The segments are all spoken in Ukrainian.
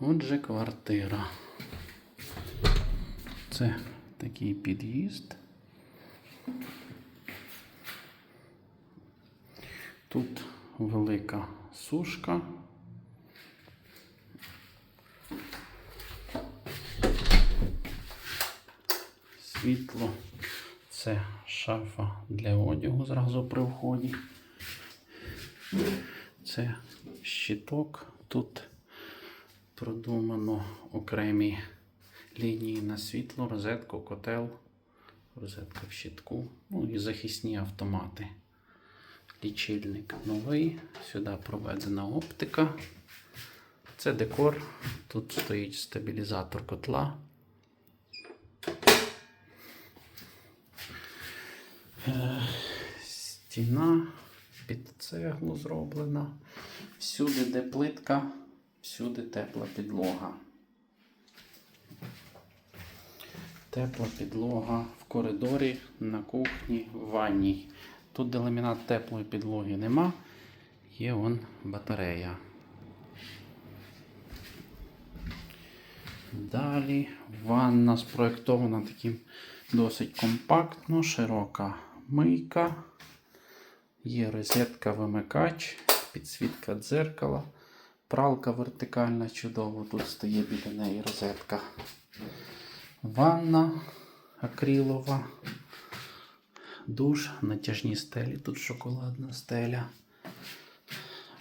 Отже, квартира. Це такий під'їзд. Тут велика сушка. Світло. Це шафа для одягу зразу при вході. Це щиток. Тут продумано окремі лінії на світло, розетку, котел, розетка в щитку, ну і захисні автомати. Лічильник новий, сюди проведена оптика. Це декор. Тут стоїть стабілізатор котла. Е, Стіна під цеглу зроблена. Всюди, де плитка, всюди тепла підлога. Тепла підлога в коридорі, на кухні, в ванній. Тут, де ламінат теплої підлоги нема, є вон батарея. Далі ванна спроєктована таким досить компактно, широка мийка. Є розетка вимикач, підсвітка дзеркала, пралка вертикальна чудово. Тут стає біля неї розетка. Ванна акрилова, душ, натяжні стелі, тут шоколадна стеля.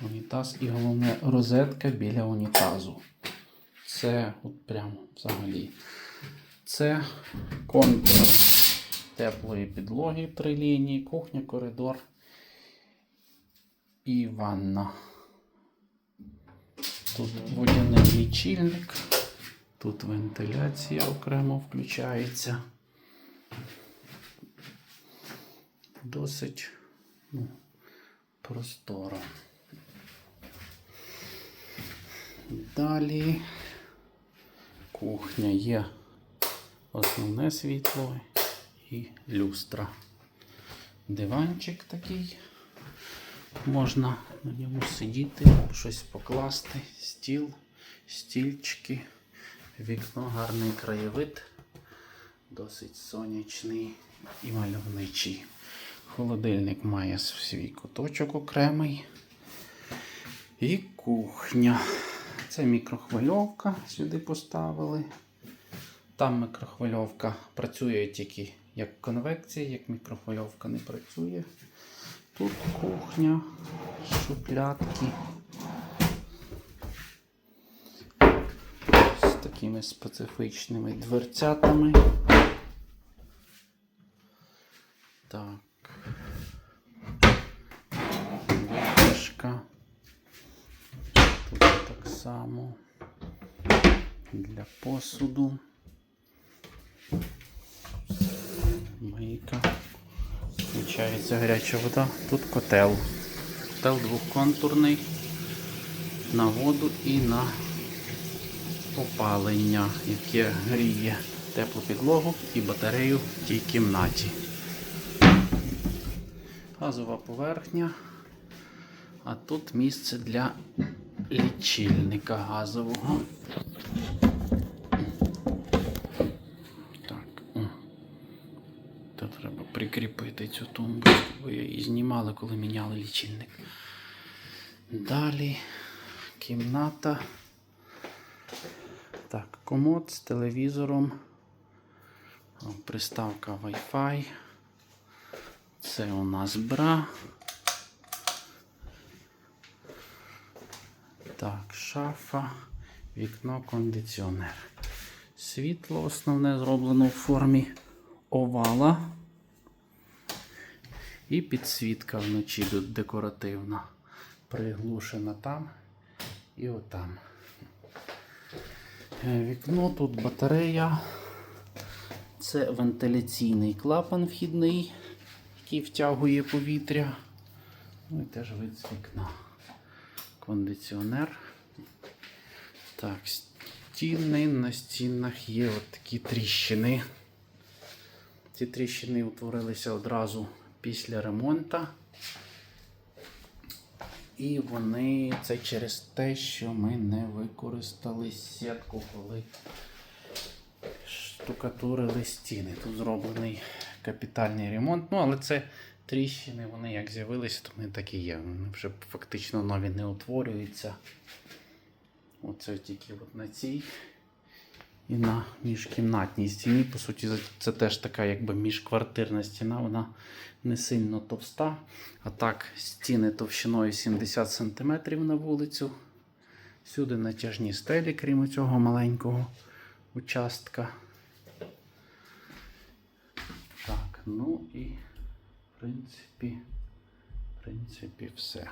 Унітаз і головне розетка біля унітазу. Це от прямо взагалі. Це контур теплої підлоги три лінії, кухня, коридор і ванна. Тут водяний лічильник, тут вентиляція окремо включається. Досить ну, просторо. Далі кухня є основне світло і люстра. Диванчик такий. Можна на ньому сидіти, щось покласти, стіл, стільчики, вікно, гарний краєвид, досить сонячний і мальовничий. Холодильник має свій куточок окремий. І кухня. Це мікрохвильовка сюди поставили. Там мікрохвильовка працює тільки як конвекція, як мікрохвильовка не працює. Тут кухня, шуплятки. З такими специфічними дверцятами. Так. Витяжка. Тут так само для посуду. Мийка. Включається гаряча вода. Тут котел. Котел двохконтурний на воду і на опалення, яке гріє теплу підлогу і батарею в тій кімнаті. Газова поверхня. А тут місце для лічильника газового. Прикріпити цю тумбочку, бо я її знімали, коли міняли лічильник. Далі кімната. Так, комод з телевізором. Приставка Wi-Fi. Це у нас бра. Так, шафа, вікно, кондиціонер. Світло основне зроблено в формі овала. І підсвітка вночі тут декоративна. Приглушена там і отам. Е, Вікно, тут батарея. Це вентиляційний клапан вхідний, який втягує повітря. Ну і теж вид з вікна. Кондиціонер. Так, стіни на стінах є от такі тріщини. Ці тріщини утворилися одразу після ремонту. І вони це через те, що ми не використали сітку, коли штукатурили стіни. Тут зроблений капітальний ремонт. Ну, але це тріщини, вони як з'явилися, то вони так і є. Вони вже фактично нові не утворюються. Оце тільки от на цій і на міжкімнатній стіні. По суті, це теж така якби міжквартирна стіна, вона не сильно товста. А так, стіни товщиною 70 см на вулицю. Всюди натяжні стелі, крім цього маленького участка. Так, ну і в принципі, в принципі, все.